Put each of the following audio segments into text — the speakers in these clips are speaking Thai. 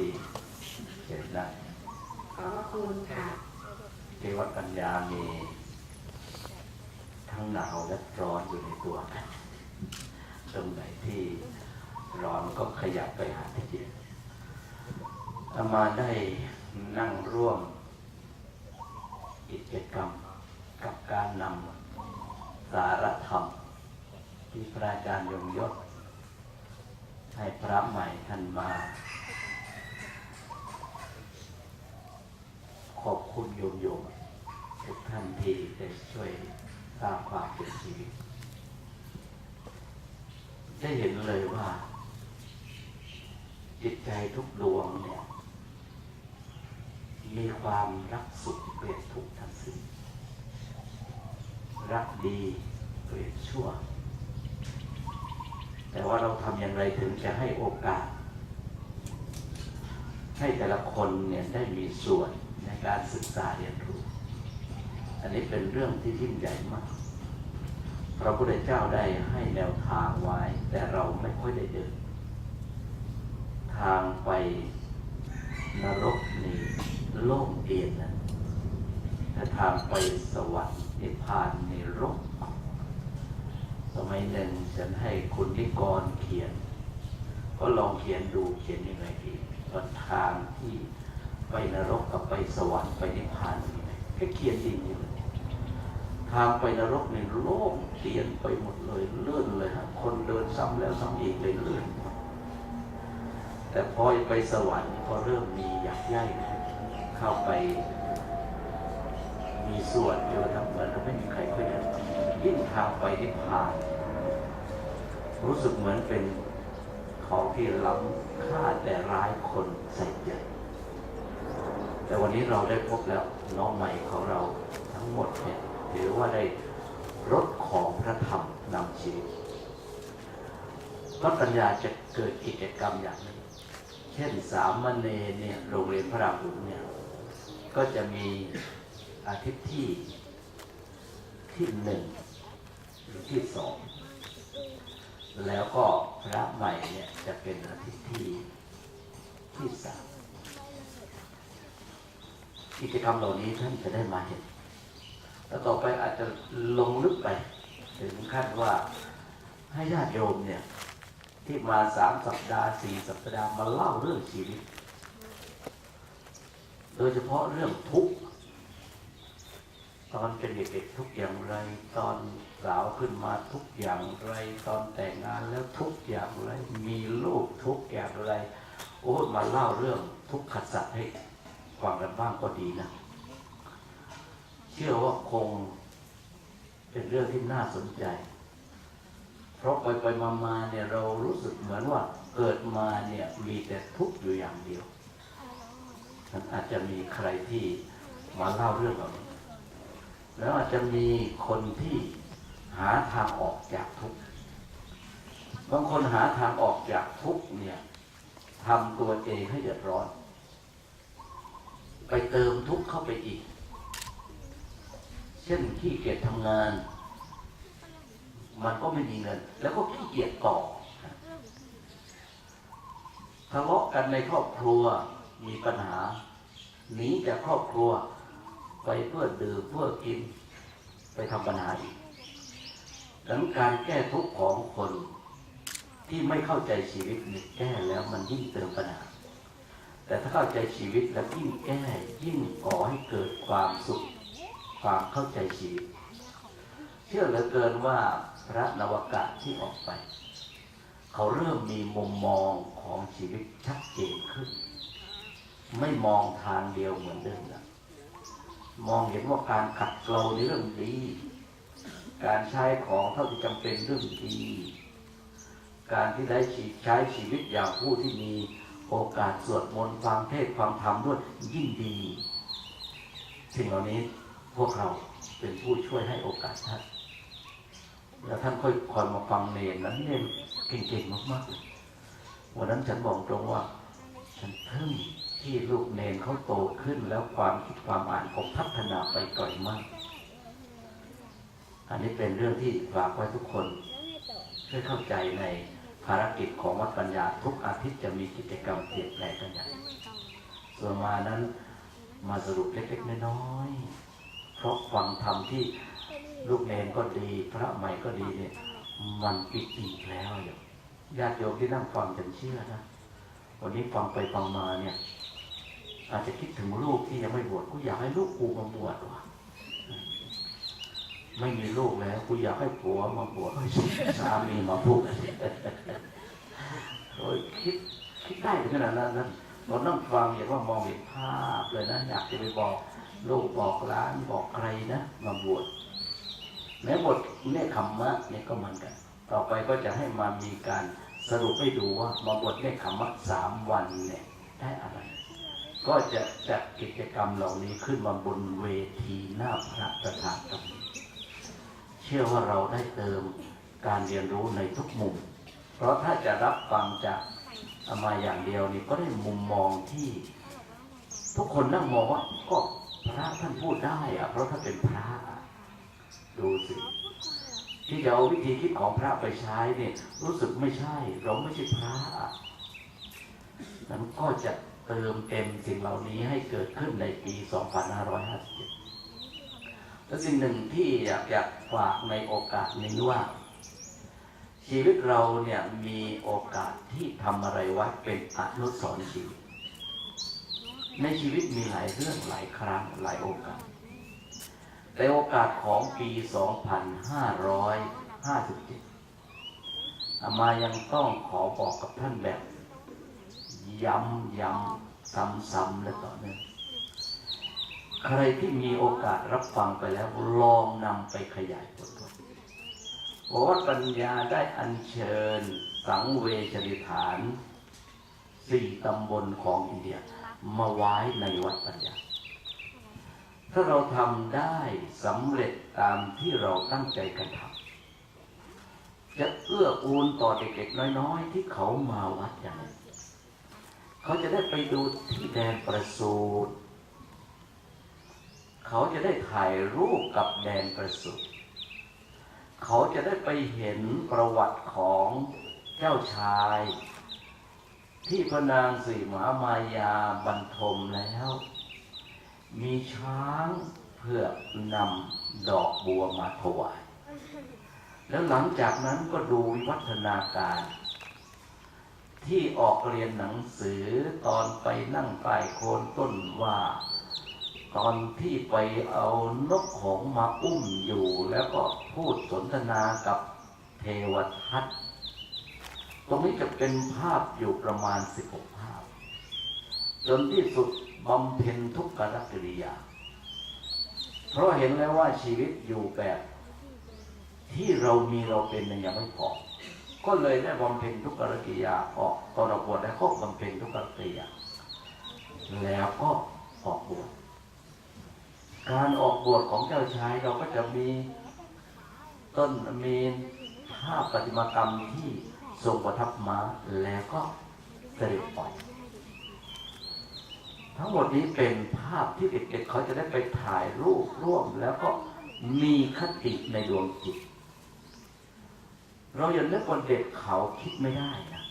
ดีเชิญนะขอบพระคุณค่ะที่วัดปัญญามีทั้งหนาวและร้อนอยู่ในตัวกันตรงไหนที่ร้อนก็ขยับไปหาที่เย็นอามาได้นั่งร่วมกิจกรรมกับการนำสารธรรม ที่พระอาจารย์ยงยศให้พระใหม่ท่านมา ขอบคุณ โยมโยมทุกท่านที่ได้ช่วยสร้างความเป็นชีวิต ได้เห็นเลยว่า จิตใจทุกดวงเนี่ยมีความรักสุขเปลี่ยนทุกข์ทั้งสิ้นรักดีเปลี่ยนชั่ว แต่ว่าเราทำอย่างไรถึงจะให้โอกาส ให้แต่ละคนเนี่ยได้มีส่วน การศึกษาเรียนรู้ อันนี้เป็นเรื่องที่ยิ่งใหญ่มาก พระพุทธเจ้าได้ให้แนวทางไว้ แต่เราไม่ค่อยได้เดิน ทางไปนรกนี่โล่งเอียนนะแต่ทางไปสวรรค์นิพพานนี่รก สมัยหนึ่งฉันให้คุณนิกรเขียน ก็ลองเขียนดูเขียนยังไงดีว่าทางที่ ไปนรกกับไปสวรรค์ไปนิพพานนยังไงแค่เขียนดีอยู่เลยทางไปนรกเนี่ยโล่งเปลี่ยนไปหมดเลยเลื่อนเลยฮะคนเดินซ้ำแล้วซ้ำอีกเลยเลื่อนแต่พอไปสวรรค์พอเริ่มมีอยากย่ายเข้าไป มีส่วนเดียวทั้งเหมือนก็ไม่มีใครค่อยเดินยิ่งทางไปนิพพาน รู้สึกเหมือนเป็นของที่ล้ำค่าแต่ร้ายคนใส่ใจ แต่วันนี้เราได้พบแล้วน้องใหม่ของเราทั้งหมดเนี่ยถือว่าได้รถของพระธรรมนำชีวิตวัดปัญญาจะเกิดกิจกรรมอย่างนี้ เช่นสามมเณรเนี่ยโรงเรียนพระรามหลวงเนี่ยก็จะมีอาทิตย์ที่ที่หนึ่งหรือที่สองแล้วก็พระใหม่เนี่ยจะเป็นอาทิตย์ที่ที่สาม กิจกรรมเหล่านี้ท่านจะได้มาเห็น แล้วต่อไปอาจจะลงลึกไป ถึงขั้นว่าให้ญาติโยมเนี่ย ที่มาสามสัปดาห์สี่สัปดาห์มาเล่าเรื่องชีวิต โดยเฉพาะเรื่องทุกข์ตอนเป็นเด็กๆทุกอย่างไร ตอนสาวขึ้นมาทุกอย่างไร ตอนแต่งงานแล้วทุกอย่างไร มีลูกทุกอย่างไร โอ้มาเล่าเรื่องทุกขสัตว์ให้ ฟังกันบ้างก็ดีนะ เชื่อว่าคงเป็นเรื่องที่น่าสนใจ เพราะไปไปมามาเนี่ยเรารู้สึกเหมือนว่าเกิดมาเนี่ยมีแต่ทุกข์อยู่อย่างเดียวมันอาจจะมีใครที่มาเล่าเรื่องเหล่านี้แล้วอาจจะมีคนที่หาทางออกจากทุกข์ บางคนหาทางออกจากทุกข์เนี่ยทำตัวเองให้เดือดร้อน ไปเติมทุกข์เข้าไปอีก เช่นขี้เกียจทำงาน มันก็ไม่มีเงิน แล้วก็ขี้เกียจต่อทะเลาะกันในครอบครัวมีปัญหาหนีจากครอบครัว ไปเพื่อดื่มเพื่อกิน ไปทำปัญหาอีกดังการแก้ทุกข์ของคนที่ไม่เข้าใจชีวิตนี่แก้แล้วมันยิ่งเติมปัญหา แต่ถ้าเข้าใจชีวิตแล้วยิ่งแก้ยิ่งก่อให้เกิดความสุข ความเข้าใจชีวิต เชื่อเหลือเกินว่าพระนวกะที่ออกไป เขาเริ่มมีมุมมองของชีวิตชัดเจนขึ้น ไม่มองทางเดียวเหมือนเดิมแล้วมองเห็นว่าการขัดเกลาในเรื่องดี การใช้ของเท่าที่จำเป็นเรื่องดี การที่ได้ใช้ชีวิตอย่างผู้ที่มี โอกาสสวดมนต์ฟังเทศน์ฟังธรรมด้วยยิ่งดีสิ่งเหล่านี้พวกเราเป็นผู้ช่วยให้โอกาสท่านแล้วท่านค่อยคอยมาฟังเนรนั้นเนรเก่งๆมากๆวันนั้นฉันบอกตรงว่า ฉันทึ่งที่ลูกเนรเขาโตขึ้นแล้วความคิดความอ่านเขาพัฒนาไปไกลมาก อันนี้เป็นเรื่องที่ฝากไว้ทุกคนช่วยเข้าใจใน ภารกิจของวัดปัญญาทุกอาทิตย์จะมีกิจกรรมเปลี่ยนแปลงกันอย่างมานั้นมาสรุปเล็กๆน้อยๆเพราะฟังธรรมที่ลูกเนนก็ดี พระใหม่ก็ดีเนี่ย มันปิติแล้วโยมญาติโยมที่นั่งฟังจนเชื่อนะวันนี้ฟังไปฟังมาเนี่ย อาจจะคิดถึงลูกที่ยังไม่บวชกูอยากให้ลูกกูมาบวชว่ะ ไม่มีลูกแล้วกูอยากให้ผัวมาบวชสามีมาพูดโอ้ยคิดคิดได้ถึงขนาดนั้นนะเรานั่งฟังอย่างว่ามองเห็นภาพเลยนะอยากจะไปบอกลูกบอกหลานบอกใครนะมาบวชแม้บทเนี่ยคำมะเนี่ยก็เหมือนกัน ต่อไปก็จะให้มามีการสรุปให้ดูว่ามาบวชเนี่ยคำมะสามวันเนี่ยได้อะไร ก็จะจัดกิจกรรมเหล่านี้ขึ้นมาบนเวทีหน้าพระประธานตรงนี้เชื่อว่าเราได้เติมการเรียนรู้ในทุกมุม เพราะถ้าจะรับฟังจากมาอย่างเดียวนี่ก็ได้มุมมองที่ ทุกคนนั่งมองว่าก็พระท่านพูดได้อะเพราะท่านเป็นพระดูสิที่จะเอาวิธีคิดของพระไปใช้เนี่ยรู้สึกไม่ใช่ เราไม่ใช่พระอะนั้นก็จะเติมเต็มสิ่งเหล่านี้ให้เกิดขึ้นในปี 2557 และสิ่งหนึ่งที่อยากจะฝากในโอกาสนี้ว่า ชีวิตเราเนี่ยมีโอกาสที่ทำอะไรไว้เป็นอนุสรณ์ชีวิตในชีวิตมีหลายเรื่องหลายครั้งหลายโอกาส แต่โอกาสของปี 2557อามายังต้องขอบอกกับท่านแบบ ย้ำย้ำซ้ำๆและต่อเนื่อง ใครที่มีโอกาสรับฟังไปแล้วลองนำไปขยายผลดูวัดปัญญาได้อัญเชิญสังเวชนิฐานสี่ตำบลของอินเดีย มาไว้ในวัดปัญญา ถ้าเราทำได้สำเร็จตามที่เราตั้งใจกันทำจะเอื้ออูนต่อเด็กๆน้อยๆ ที่เขามาวัดอย่างนี้เขาจะได้ไปดูที่แดนประสูติ เขาจะได้ถ่ายรูปกับแดนประสูติเขาจะได้ไปเห็นประวัติของเจ้าชาย ที่พระนางสีมามายาบรรทมแล้ว มีช้างเพื่อนำดอกบัวมาถวาย แล้วหลังจากนั้นก็ดูวิวัฒนาการ ที่ออกเรียนหนังสือตอนไปนั่งใต้โคนต้นว่า ตอนที่ไปเอานกหงมาอุ้มอยู่ แล้วก็พูดสนทนากับเทวทัตตรงนี้จะเป็นภาพอยู่ประมาณ 16 ภาพ จนที่สุดบำเพ็ญทุกขกิริยา เพราะเห็นแล้วว่าชีวิตอยู่แบบ ที่เรามีเราเป็นเนี่ยยังไม่พอ ก็เลยได้บำเพ็ญทุกขกิริยาออกตอนออกบวชได้ก็บำเพ็ญทุกขกิริยา แล้วก็ออกบวช การออกบวชของเจ้าชายเราก็จะมีต้นมีภาพประติมากรรมที่ทรงประทับมาแล้วก็เสด็จปทั้งหมดนี้เป็นภาพที่เด็กๆเขาจะได้ไปถ่ายรูปร่วมแล้วก็มีคติในดวงจิต เราอย่านึกว่าเด็กเขาคิดไม่ได้นะ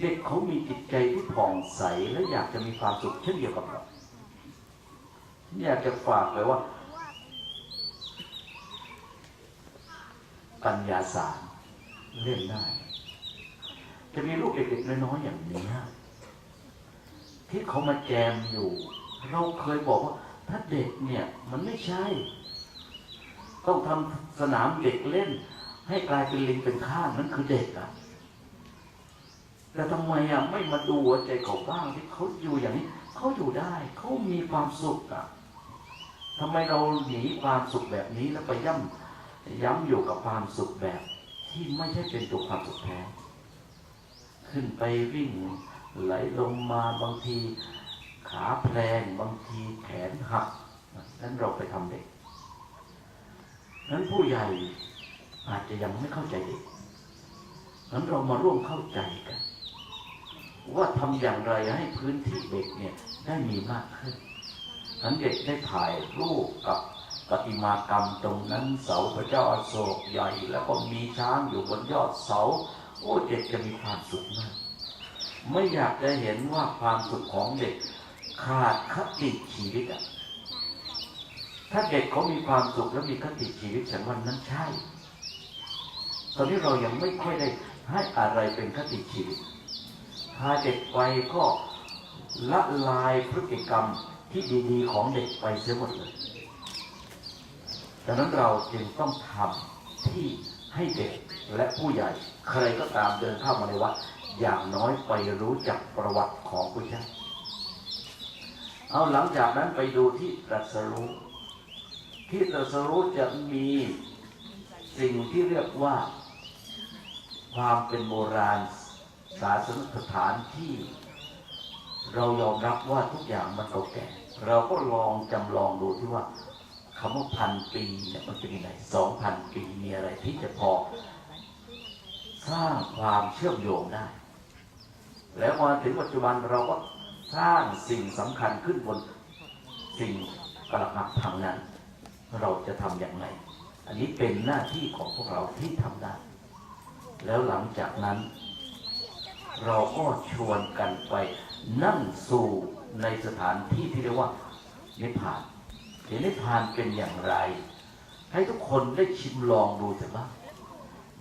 เด็กเขามีจิตใจที่ผ่องใสและอยากจะมีความสุขเช่นเดียวกับเรา อยากจะฝากเลยว่า ปัญญาสารเล่นได้ จะมีลูกเด็กๆน้อยๆอย่างนี้ที่เขามาแจมอยู่ เราเคยบอกว่า ถ้าเด็กเนี่ย มันไม่ใช่ ต้องทำสนามเด็กเล่น ให้กลายเป็นลิงเป็นข้างนั่นคือเด็กอะแต่ทำไมอะไม่มาดูใจเขาบ้างที่เขาอยู่อย่างนี้ เขาอยู่ได้เขามีความสุขอะทำไมเราหนีความสุขแบบนี้แล้วไปย่ำย้ำอยู่กับความสุขแบบที่ไม่ใช่เป็นตัวความสุขแท้ขึ้นไปวิ่งไหลลงมาบางทีขาแพลงบางทีแขนหักนั้นเราไปทำเด็ก นั้นผู้ใหญ่อาจจะยังไม่เข้าใจเด็กนั้นเรามาร่วมเข้าใจกัน ว่าทำอย่างไรให้พื้นที่เด็กเนี่ยได้มีมากขึ้นนั้นเด็กได้ถ่ายรูปกับประติมากรรมตรงนั้นเสาพระเจ้าอโศกใหญ่ แล้วก็มีช้างอยู่บนยอดเสา โอ้เด็กจะมีความสุขมาก ไม่อยากจะเห็นว่าความสุขของเด็กขาดคติชีวิตอะถ้าเด็กเขามีความสุขแล้วมีคติชีวิตฉันวันนั้นใช่ ตอนนี้เรายังไม่ค่อยได้ให้อะไรเป็นคติชีวิต พาเด็กไปก็ละลายพฤติกรรมที่ดีๆ ของเด็กไปเสียหมดเลยดังนั้นเราจึงต้องทำที่ให้เด็กและผู้ใหญ่ ใครก็ตามเดินเข้ามาในวัดอย่างน้อยไปรู้จักประวัติของพระเจ้าเอาหลังจากนั้นไปดูที่ตรัสรู้ที่ตรัสรู้จะมีสิ่งที่เรียกว่า ความเป็นโบราณ ศาสนสถานที่ เรายอมรับว่าทุกอย่างมันเก่าแก่ เราก็ลองจำลองดูที่ว่าคำว่าพันปีเนี่ยมันเป็นยังไงสองพันปีมีอะไรที่จะพอสร้างความเชื่อมโยงได้ แล้วมาถึงปัจจุบันเราก็สร้างสิ่งสำคัญขึ้นบนสิ่งประหักทางนั้น เราจะทำอย่างไร อันนี้เป็นหน้าที่ของพวกเราที่ทำได้ แล้วหลังจากนั้น เราก็ชวนกันไปนั่งสู่ในสถานที่ที่เรียกว่านิพพานเดี๋ยวนิพพานเป็นอย่างไร ให้ทุกคนได้ชิมลองดูเถอะบ้าง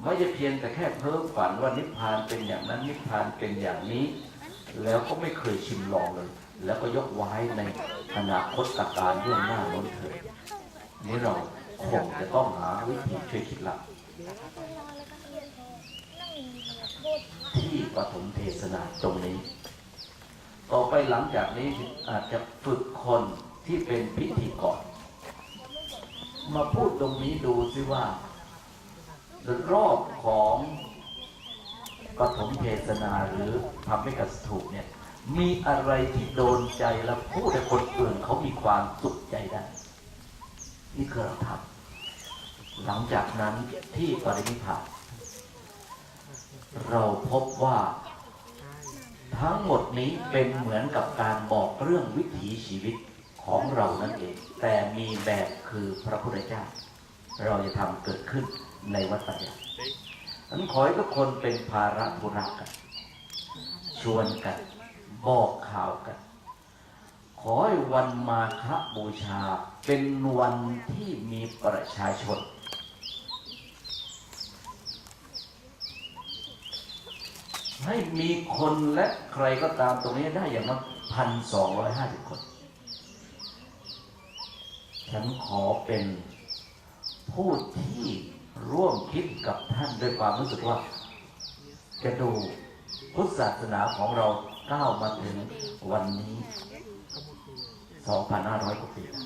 ไม่จะเพียงแต่แค่เพ้อฝันว่านิพพานเป็นอย่างนั้นนิพพานเป็นอย่างนี้ แล้วก็ไม่เคยชิมลองเลย แล้วก็ยกไว้ในอนาคตการเรื่องหน้าน้นเถิดนี่เราคงจะต้องหาวิธีช่วยคิดละ ที่ ปฐมเทศนาตรงนี้ ต่อไปหลังจากนี้อาจจะฝึกคนที่เป็นพิธีกรมาพูดตรงนี้ดูซิว่ารอบของปฐมเทศนาหรือทำให้กัสถูกเนี่ย มีอะไรที่โดนใจแล้วพูดให้คนอื่นเขามีความสุขใจได้ นี่คือเราทำหลังจากนั้นที่ปรินิพพาน เราพบว่า ทั้งหมดนี้เป็นเหมือนกับการบอกเรื่องวิถีชีวิตของเรานั่นเอง แต่มีแบบคือพระพุทธเจ้า เราจะทำเกิดขึ้นในวัดปัญญานั้นขอให้ทุกคนเป็นภาระบุรักกัน ชวนกัน บอกข่าวกัน ขอให้วันมาฆบูชาเป็นวันที่มีประชาชน ให้มีคนและใครก็ตามตรงนี้ได้อย่างน้อยพันสองร้อยห้าสิบคน ฉันขอเป็นผู้ที่ร่วมคิดกับท่านด้วยความรู้สึกว่า จะดูพุทธศาสนาของเราก้าวมาถึงวันนี้ 2,500 กว่าปีแล้ว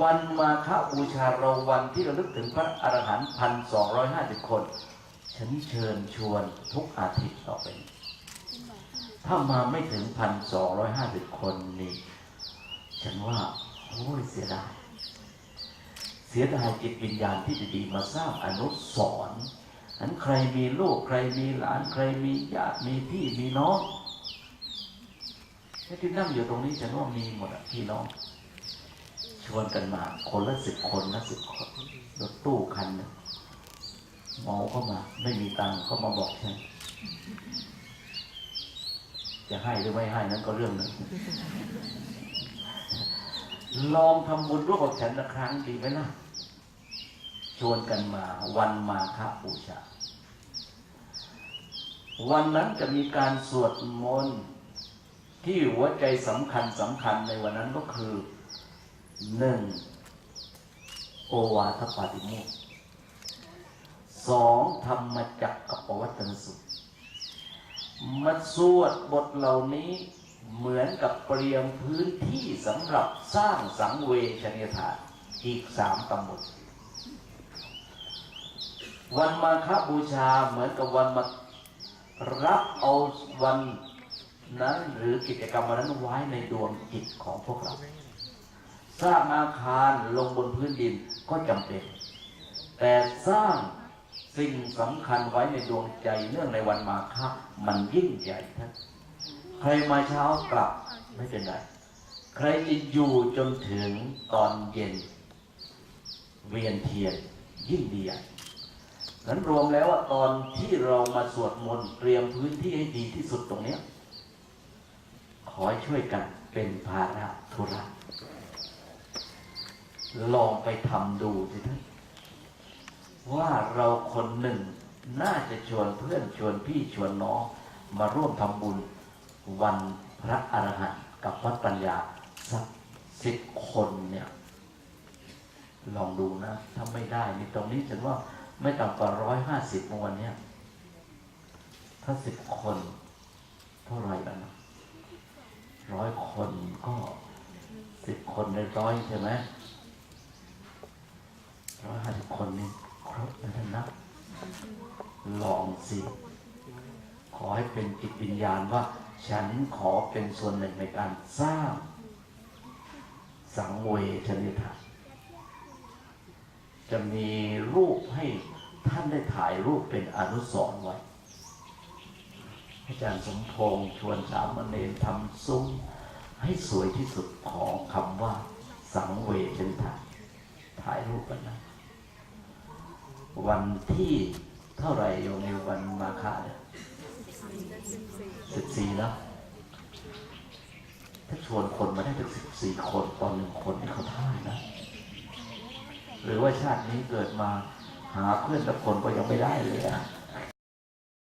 วันมาฆบูชาเราวันที่เราลึกถึงพระอรหันต์พันสองร้อยห้าสิบคน ฉันเชิญชวนทุกอาทิตย์ต่อไป ถ้ามาไม่ถึงพันสองร้อยห้าสิบคนนี่ ฉันว่าโอ้ยเสียดาย เสียดายจิตวิญญาณที่ดีๆมาสร้างอนุสรณ์นั้นใครมีลูกใครมีหลานใครมีญาติมีพี่มีน้องที่นั่งอยู่ตรงนี้ฉันว่ามีหมดอะพี่น้อง วนกันมา คนละสิบคนละสิบคนรถตู้คันหนึงเมาเข้ามา ไม่มีตังค์เขามาบอกฉันจะให้หรือไม่ให้นั้นก็เรื่องหนึ่งลองทำบุญร่วมกับฉันละครั้งดีไหมนะชวนกันมา วันมาฆบูชา วันนั้นจะมีการสวดมนต์ที่หัวใจสำคัญสำคัญในวันนั้นก็คือ หนึ่งโอวาทปาติโมกสองธรรมจักกับปวัตตนสุขมาสวดบทเหล่านี้เหมือนกับเตรียมพื้นที่สำหรับสร้างสังเวชนียฐานอีกสามตำบลวันมาฆบูชาเหมือนกับวันมารับเอาวันนั้นหรือกิจกรรมวันนั้นไว้ในดวงจิตของพวกเรา สร้างอาคารลงบนพื้นดินก็จำเป็น แต่สร้างสิ่งสำคัญไว้ในดวงใจเนื่องในวันมาฆมันยิ่งใหญ่ท่านใครมาเช้ากลับไม่เป็นไร ใครจะอยู่จนถึงตอนเย็น เวียนเทียนยิ่งดีใหญ่นั้นรวมแล้วว่าตอนที่เรามาสวดมนต์เตรียมพื้นที่ให้ดีที่สุดตรงเนี้ยอให้ช่วยกันเป็นภาระธุระ ลองไปทำดูสิท่านว่าเราคนหนึ่งน่าจะชวนเพื่อนชวนพี่ชวนน้องมาร่วมทำบุญวันพระอรหันต์กับวัดปัญญาสักสิบคนเนี่ย ลองดูนะ ถ้าไม่ได้นี่ตรงนี้ฉันว่าไม่ต่ำกว่าร้อยห้าสิบวันเนี้ยถ้าสิบคน เท่าไหร่กันร้อยคนก็สิบคนในร้อยใช่ไหม ร้อยห้าสิบคนนี่ครบนะท่านนะลองสิ ขอให้เป็นจิตวิญญาณว่า ฉันขอเป็นส่วนหนึ่งในการสร้าง สังเวชนิทานจะมีรูปให้ท่านได้ถ่ายรูปเป็นอนุสรณ์ไว้ อาจารย์สมพงษ์ชวนสามเณรทำซุ้มให้สวยที่สุดของคำว่า สังเวชนิทานถ่ายรูปกันนะ วันที่เท่าไหร่โยมในวันมาฆะเนี่ยสิบสี่แล้วถ้าชวนคนมาได้ถึงสิบสี่คนตอนหนึ่งคนนี่เขาท่านะ หรือว่าชาตินี้เกิดมาหาเพื่อนสักคนก็ยังไม่ได้เลยอะ